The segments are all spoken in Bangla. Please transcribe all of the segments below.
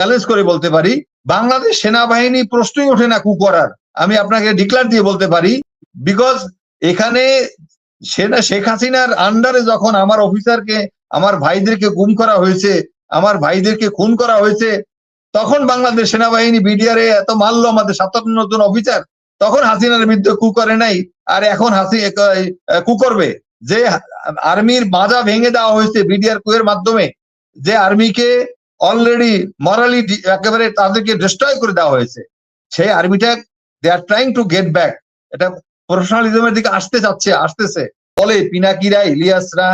চ্যালেঞ্জ করে বলতে পারি, বাংলাদেশ সেনাবাহিনী প্রশ্নই ওঠে না কু করার। আমি আপনাকে ডিক্লার দিয়ে বলতে পারি বিকজ এখানে সেনা, শেখ হাসিনার আন্ডারে যখন আমার অফিসারকে আমার ভাইদেরকে গুম করা হয়েছে, আমার ভাইদেরকে খুন করা হয়েছে, তখন বাংলাদেশ সেনাবাহিনী বিডিআর এত মারলো আমাদের সাতান্ন জন অফিসার তখন হাসিনার বিরুদ্ধে কু করে নাই, আর এখন হাসি কু করবে। যে আর্মির মাজা ভেঙে দেওয়া হয়েছে বিডিআর কুয়ের মাধ্যমে, যে আর্মিকে অলরেডি মরালি একেবারে তাদেরকে ডিস্ট্রয় করে দেওয়া হয়েছে। সেই আর্মিটা they are trying to get back এটা প্রফেশনালিজমের দিকে আসতে যাচ্ছে, আসতেছে। বলে পিনাকিরা, ইলিয়াসরা,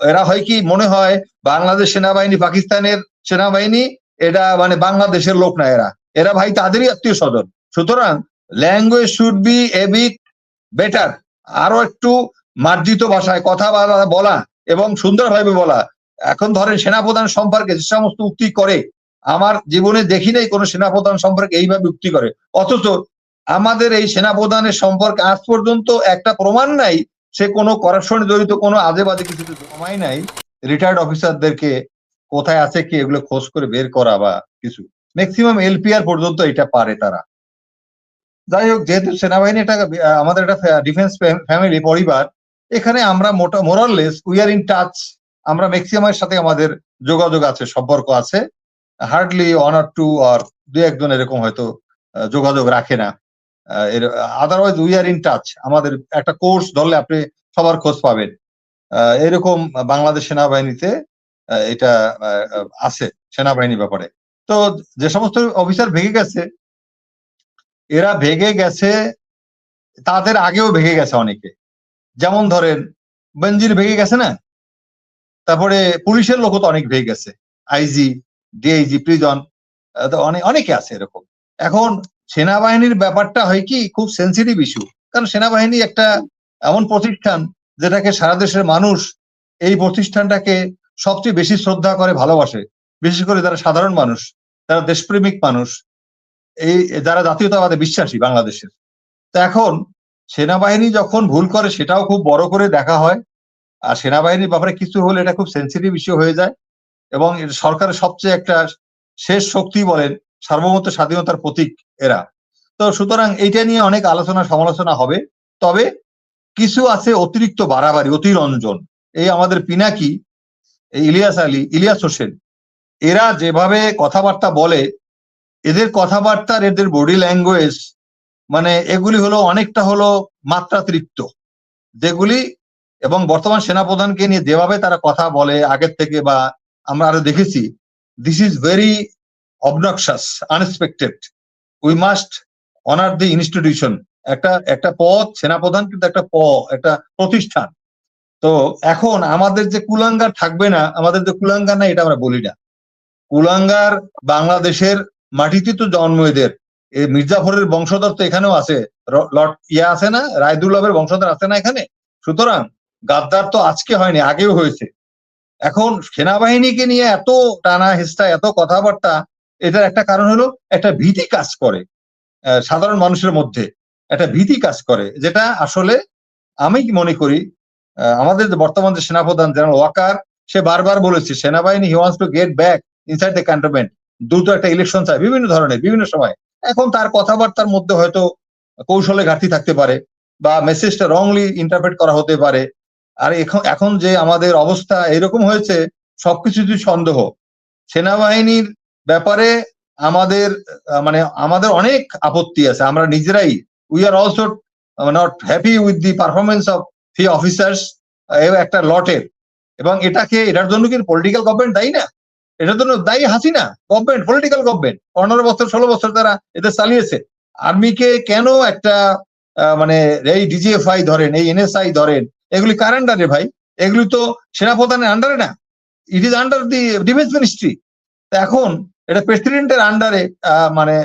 এরা হয় কি, মনে হয় বাংলাদেশ সেনাবাহিনী, পাকিস্তানের সেনাবাহিনী, এটা মানে বাংলাদেশের লোক না এরা। এরা ভাই তাদেরই আত্মীয় স্বজন সুতরাং language should be a bit better আরও একটু মার্জিত ভাষায় কথা বলা এবং সুন্দরভাবে বলা। এখন ধরেন সেনাপ্রধান সম্পর্কে যে সমস্ত উক্তি করে, আমার জীবনে দেখি নাই কোনো সেনাপ্রধান সম্পর্কে এইভাবে উক্তি করে। অথচ আমাদের এই সেনাপ্রধানের সম্পর্কে আজ পর্যন্ত একটা প্রমাণ নাই, সে কোনো করাপশনে জড়িত, কোনো আজে বাজে কিছু জমাই নাই। রিটায়ার্ড অফিসারদেরকে কোথায় আছে কি এগুলো খোঁজ করে বের করা বা কিছু। ম্যাক্সিমাম এলপিআর পর্যন্ত এটা পারে তারা। যাই হোক, যেহেতু সেনাবাহিনী এটা, আমাদের একটা ডিফেন্স ফ্যামিলি পরিবার, এখানে আমরা মোটা more or less we are in touch আমরা ম্যাক্সিমামের সাথে আমাদের যোগাযোগ আছে, সম্পর্ক আছে। হার্ডলি ওয়ান আর টু আর দু একজন এরকম হয়তো যোগাযোগ রাখে না। এর otherwise we are in touch আমাদের একটা কোর্স ধরলে আপনি সবার খোঁজ পাবেন। এরকম বাংলাদেশ সেনাবাহিনীতে এটা আছে সেনাবাহিনীর ব্যাপারে। তো যে সমস্ত অফিসার ভেঙে গেছে, এরা ভেঙে গেছে, তাদের আগেও ভেঙে গেছে অনেকে। যেমন ধরেন বেঞ্জির ভেঙে গেছে না? তারপরে পুলিশের লোকও তো অনেক ভেঙে গেছে। আইজি, ডিআইজি, প্রিজন অনেক অনেকে আছে এরকম। এখন সেনাবাহিনীর ব্যাপারটা হয় কি, খুব সেন্সিটিভ ইস্যু কারণ সেনাবাহিনী একটা এমন প্রতিষ্ঠান যেটাকে সারা দেশের মানুষ এই প্রতিষ্ঠানটাকে সবচেয়ে বেশি শ্রদ্ধা করে, ভালোবাসে। বিশেষ করে যারা সাধারণ মানুষ, যারা দেশপ্রেমিক মানুষ, এই যারা জাতীয়তাবাদে বিশ্বাসী বাংলাদেশের। তো এখন সেনাবাহিনী যখন ভুল করে, সেটাও খুব বড় করে দেখা হয়। আর সেনাবাহিনীর ব্যাপারে কিছু হলে এটা খুব সেন্সিটিভ ইস্যু হয়ে যায় এবং সরকারের সবচেয়ে একটা শেষ শক্তি বলেন সার্বভৌমত্ব স্বাধীনতার প্রতীক এরা। তো সুতরাং এইটা নিয়ে অনেক আলোচনা সমালোচনা হবে। তবে কিছু আছে অতিরিক্ত বাড়াবাড়ি, অতিরঞ্জন। এই আমাদের পিনাকি ইলিয়াস আলী, ইলিয়াস হোসেন, এরা যেভাবে কথাবার্তা বলে, এদের কথাবার্তার এদের বডি ল্যাঙ্গুয়েজ মানে এগুলি হলো অনেকটা হলো মাত্রাতিরিক্ত। যেগুলি এবং বর্তমান সেনাপ্রধানকে নিয়ে যেভাবে তারা কথা বলে, আগের থেকে বা আমরা আরও দেখেছি this is very obnoxious unexpected we must honour the institution একটা একটা পদ, সেনাপ্রধান কিন্তু একটা প, একটা প্রতিষ্ঠান। তো এখন আমাদের যে কুলাঙ্গার থাকবে না, আমাদের যে কুলাঙ্গার না এটা আমরা বলি না। কুলাঙ্গার বাংলাদেশের মাটিতে তো জন্ম এদের। মির্জাফরের বংশধর তো এখানেও আছে। লট ইয়া আছে না? রায়দুল্লাভের বংশধর আছে না এখানে? সুতরাং গাদ্দার তো আজকে হয়নি, আগেও হয়েছে। এখন সেনাবাহিনীকে নিয়ে এত টানা হেস্টা এত কথাবার্তা, এটার একটা কারণ হলো একটা ভীতি কাজ করে সাধারণ মানুষের মধ্যে। একটা ভীতি কাজ করে, যেটা আসলে আমি মনে করি আমাদের বর্তমান যে সেনাপ্রধান জেনারেল ওয়াকার, সে বারবার বলেছে, সেনাবাহিনী he wants to get back inside the cantonment দ্রুত একটা ইলেকশন চায়, বিভিন্ন ধরনের, বিভিন্ন সময়। এখন তার কথাবার্তার মধ্যে হয়তো কৌশলে ঘাটতি থাকতে পারে, বা মেসেজটা রংলি ইন্টারপ্রেট করা হতে পারে। আর এখন এখন যে আমাদের অবস্থা এরকম হয়েছে, সবকিছু সন্দেহ। সেনাবাহিনীর ব্যাপারে আমাদের মানে আমাদের অনেক আপত্তি আছে। আমরা নিজেরাই we are also not happy with the performance of few officers একটা লটের। এবং এটাকে, এটার জন্য কি পলিটিক্যাল গভর্নমেন্ট দায়ী না? এটার জন্য দায়ী হাসিনা গভর্নমেন্ট পলিটিক্যাল গভর্নমেন্ট পনেরো বছর, ষোলো বছর তারা এদের চালিয়েছে। আর্মিকে কেন একটা মানে এই ডিজিএফআই ধরেন, এই এনএসআই ধরেন এগুলি কার আন্ডারে ভাই? এগুলি তো সেনাপ্রধানের আন্ডারে না? It is under the defence ministry এখন এটা প্রেসিডেন্টের আন্ডারে মানে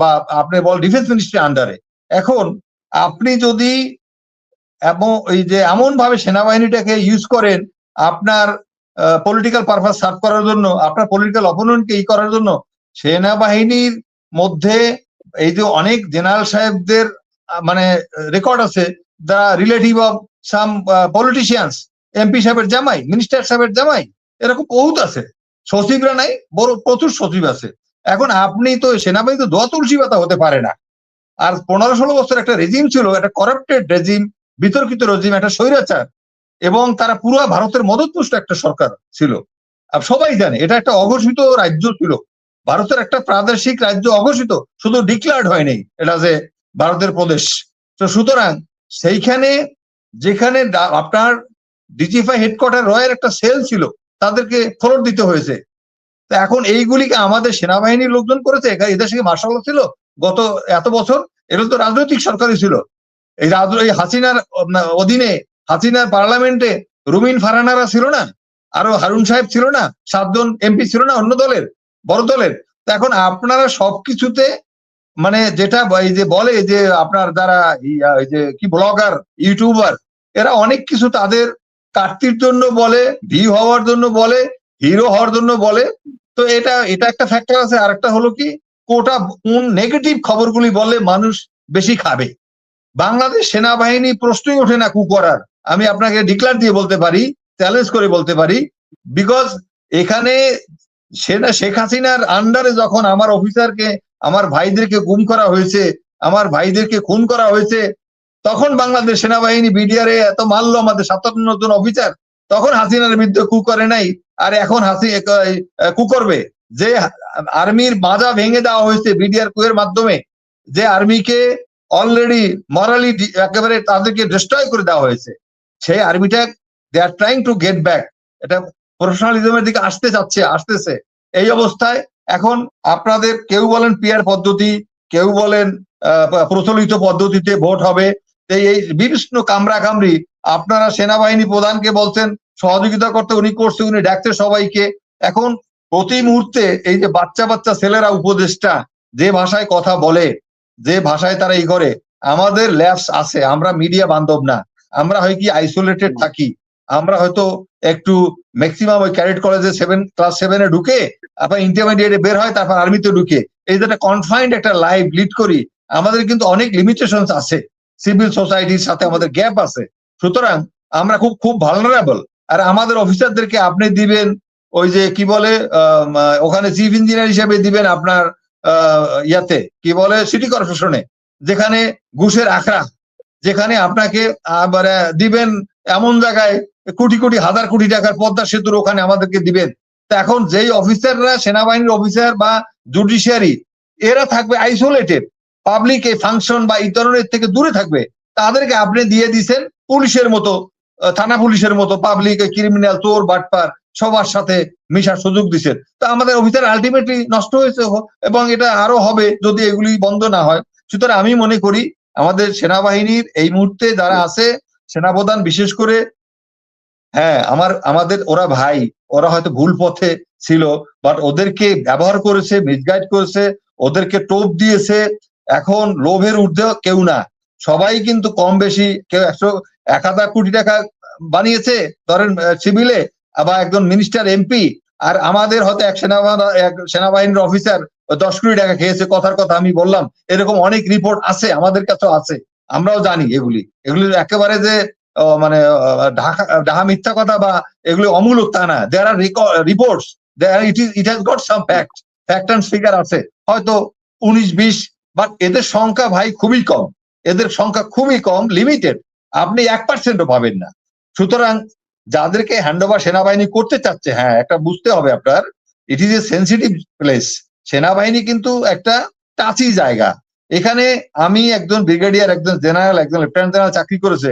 বা আপনি বল ডিফেন্স মিনিস্ট্রি আন্ডারে এখন আপনি যদি এবং এই যে এমন ভাবে সেনাবাহিনীটাকে ইউজ করেন আপনার পলিটিক্যাল পারপাস সার্ভ করার জন্য, আপনার পলিটিক্যাল অপোনেন্টকে ই করার জন্য, সেনাবাহিনীর মধ্যে এই যে অনেক জেনারেল সাহেবদের মানে রেকর্ড আছে the relative of some politicians MP সাহেবের জামাই মিনিস্টার সাহেবের জামাই, এরকম বহুত আছে। সচিবরা নাই বড় প্রচুর সচিব আছে। এখন আপনি তো সেনাবাহিনী তো দোয়া তুলসী পাতা হতে পারে না। আর পনেরো ষোলো বছর একটা রেজিম ছিল, একটা করাপ্টেড রেজিম বিতর্কিত রেজিম একটা স্বৈরাচার, এবং তারা পুরো ভারতের মদতপুষ্ট একটা সরকার ছিল। আর সবাই জানে, এটা একটা অঘোষিত রাজ্য ছিল। ভারতের একটা প্রাদেশিক রাজ্য অঘোষিত, শুধু ডিক্লার্ড হয়নি, এটা যে ভারতের প্রদেশ। তো সুতরাং সেইখানে যেখানে আপনার ডিজিফাই হেডকোয়ার্টার রয়ের একটা সেল ছিল, তাদেরকে ফেরত দিতে হয়েছে। তো এখন এইগুলিকে আমাদের সেনাবাহিনীর লোকজন করেছে এদের সঙ্গে মার্শাল ছিল গত এত বছর, এগুলো তো রাজনৈতিক সরকারই ছিল। এই এই হাসিনার অধীনে, হাসিনার পার্লামেন্টে রুমিন ফারানারা ছিল না, আরও হারুন সাহেব ছিল না, সাতজন এমপি ছিল না অন্য দলের, বড় দলের। এখন আপনারা সবকিছুতে মানে যেটা এই যে বলে যে আপনার যারা এই- যে কি ব্লগার, ইউটিউবার, এরা অনেক কিছু তাদের কাটতির জন্য বলে ভিউ হওয়ার জন্য বলে, হিরো হওয়ার জন্য বলে। তো এটা এটা একটা ফ্যাক্টর আছে। আর একটা হলো কি, কোটা কোন নেগেটিভ খবরগুলি বললে মানুষ বেশি খাবে। বাংলাদেশ সেনাবাহিনী প্রশ্নই ওঠে না কু করার। আমি আপনাকে ডিক্লার দিয়ে বলতে পারি চ্যালেঞ্জ করে বলতে পারি বিকজ এখানে সেনা, শেখ হাসিনার আন্ডারে যখন আমার অফিসারকে আমার ভাইদেরকে গুম করা হয়েছে, আমার ভাইদেরকে খুন করা হয়েছে। তখন বাংলাদেশ সেনাবাহিনী বিডিআর এত মারলো আমাদের সাতান্ন জন অফিসার। তখন হাসিনার বিরুদ্ধে কু করে নাই, আর এখন হাসি কু করবে। যে আর্মির মাজা ভেঙে দেওয়া হয়েছে বিডিআর কুয়ের মাধ্যমে, যে আর্মিকে অলরেডি মরালি একেবারে তাদেরকে ডিস্ট্রয় করে দেওয়া হয়েছে, সেই আর্মিটা they are trying to get back এটা প্রফেশনালিজমের দিকে আসতে চাচ্ছে আসতেছে। এই অবস্থায় এখন আপনাদের কেউ বলেন পিয়ার পদ্ধতি কেউ বলেন প্রচলিত পদ্ধতিতে ভোট হবে এই বিভিন্ন কামরা কামড়ি আপনারা সেনাবাহিনী প্রধানকে বলছেন সহযোগিতা করতে উনি করছে উনি ডাকছে সবাইকে। এখন প্রতি মুহূর্তে এই যে বাচ্চা বাচ্চা ছেলেরা উপদেষ্টা যে ভাষায় কথা বলে যে ভাষায় তারা ই করে আমাদের ল্যাবস আছে আমরা মিডিয়া বান্ধব না আমরা হয় কি আইসোলেটেড থাকি। আমরা হয়তো একটু ম্যাক্সিমাম ওই ক্যাডেট কলেজে সেভেন ক্লাস সেভেনে ঢুকে, আবার ইন্টারমিডিয়েটে বের হয়, তারপর আর্মিতে ঢুকে। এই যে একটা কনফাইন্ড একটা লাইফ লিড করি, আমাদের কিন্তু অনেক লিমিটেশন আছে। সিভিল সোসাইটির সাথে আমাদের গ্যাপ আছে। সুতরাং আমরা খুব খুব ভালনারেবল আর আমাদের অফিসারদেরকে আপনি দিবেন, ওই যে কি বলে ওখানে চিফ ইঞ্জিনিয়ার হিসেবে দিবেন আপনার ইয়াতে, কি বলে সিটি কর্পোরেশনে যেখানে ঘুষের আখড়া, যেখানে আপনাকে দিবেন এমন জায়গায় কোটি কোটি, হাজার কোটি টাকার পদ্মা সেতুর ওখানে আমাদেরকে দিবেন। তা এখন যেই অফিসাররা, সেনাবাহিনীর অফিসার বা জুডিশিয়ারি, এরা থাকবে আইসোলেটেড পাবলিক এই ফাংশন বা এই ধরনের থেকে দূরে থাকবে। তাদেরকে আপনি দিয়ে দিছেন পুলিশের মতো থানা পুলিশের মতো পাবলিক ক্রিমিনাল চোর, বাটপার, সবার সাথে মিশার সুযোগ দিচ্ছেন তো আমাদের অফিসার আলটিমেটলি নষ্ট হয়েছে এবং এটা আরও হবে যদি এগুলি বন্ধ না হয়। সুতরাং আমি মনে করি, আমাদের সেনাবাহিনীর এই মুহূর্তে যারা আছে, সেনাপ্রধান বিশেষ করে হ্যাঁ আমার, আমাদের ওরা ভাই, ওরা হয়তো ভুল পথে ছিল বাট ওদেরকে ব্যবহার করেছে মিসগাইড করেছে, ওদেরকে টোপ দিয়েছে, এখন লোভের ঊর্ধ্বে কেউ না। সবাই কিন্তু কম বেশি, কেউ একশো, এক হাজার কোটি টাকা বানিয়েছে, ধরেন সিভিলে আবার একজন মিনিস্টার এমপি আর আমাদের হয়তো এক সেনাবাহিনী এক সেনাবাহিনীর অফিসার দশ কোটি টাকা খেয়েছে, কথার কথা আমি বললাম, এরকম অনেক রিপোর্ট আছে, আমাদের কাছেও আছে, আমরাও জানি এগুলি। এগুলি একেবারে যে মানে ঢাকা ঢাকা মিথ্যা কথা বা এগুলো অমূলক তা না। There are reports it is it has got some fact fact and figure আছে। হয়তো উনিশ, বিশ বাট এদের সংখ্যা ভাই খুবই কম। এদের সংখ্যা খুবই কম লিমিটেড আপনি এক পার্সেন্টও পাবেন না। সুতরাং যাদেরকে হ্যান্ড ওভার সেনাবাহিনী করতে চাচ্ছে হ্যাঁ একটা বুঝতে হবে আপনার it is a sensitive place সেনাবাহিনী কিন্তু একটা টাচি জায়গা। এখানে আমি একজন ব্রিগেডিয়ার একজন জেনারেল একজন লেফটেন্যান্ট জেনারেল চাকরি করেছে।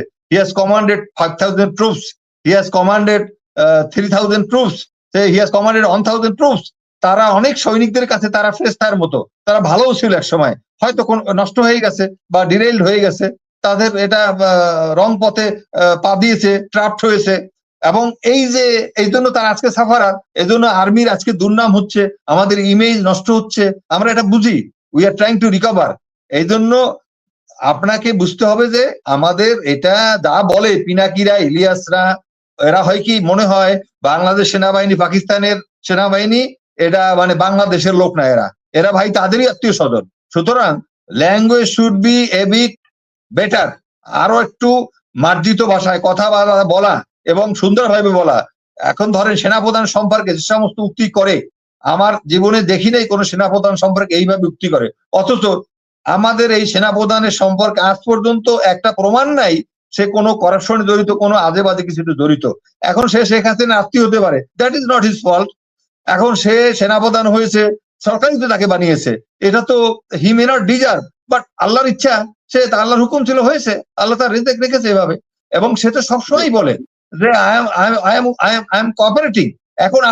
Commanded five thousand troops he has commanded three thousand troops he has commanded one thousand troops তারা অনেক সৈনিকদের কাছে তারা ফ্রেস্তার মতো। তারা ভালোও ছিল এক সময়। হয়তো কোন নষ্ট হয়ে গেছে বা ডিরেইলড হয়ে গেছে। তাদের এটা রং পথে পা দিয়েছে, ট্রাপড হয়েছে। এবং এই যে, এই জন্য তারা আজকে সাফারার এই জন্য আর্মির আজকে দুর্নাম হচ্ছে। আমাদের ইমেজ নষ্ট হচ্ছে। আমরা এটা বুঝি। We are trying to recover এই জন্য আপনাকে বুঝতে হবে যে আমাদের এটা যা বলে পিনাকিরা, ইলিয়াসরা, এরা হয় কি মনে হয় বাংলাদেশ সেনাবাহিনী, পাকিস্তানের সেনাবাহিনী, এটা মানে বাংলাদেশের লোক না এরা। এরা ভাই তাদেরই আত্মীয় স্বজন। সুতরাং language should be a bit better আরও একটু মার্জিত ভাষায় কথা বলা- বলা এবং সুন্দরভাবে বলা। এখন ধরেন সেনাপ্রধান সম্পর্কে যে সমস্ত উক্তি করে, আমার জীবনে দেখি নাই কোনো সেনাপ্রধান সম্পর্কে এইভাবে উক্তি করে। অথচ আমাদের এই সেনাপ্রধানের সম্পর্কে আজ পর্যন্ত একটা প্রমাণ নাই, সে কোনো করাপশনে জড়িত, কোনো আজে বাজে জড়িত। এখন সে শেখ হাসিনা আত্মীয় হতে পারে। That is not his fault এখন সে সেনাপ্রধান হয়েছে সরকারই তো তাকে বানিয়েছে। এটা তো he may not deserve but আল্লাহর ইচ্ছা, সে আল্লাহর হুকুম ছিল, হয়েছে। আল্লাহ তার রেজেক রেখেছে এভাবে। এবং সে তো সবসময় বলে যে I am I am I am I am cooperating এখন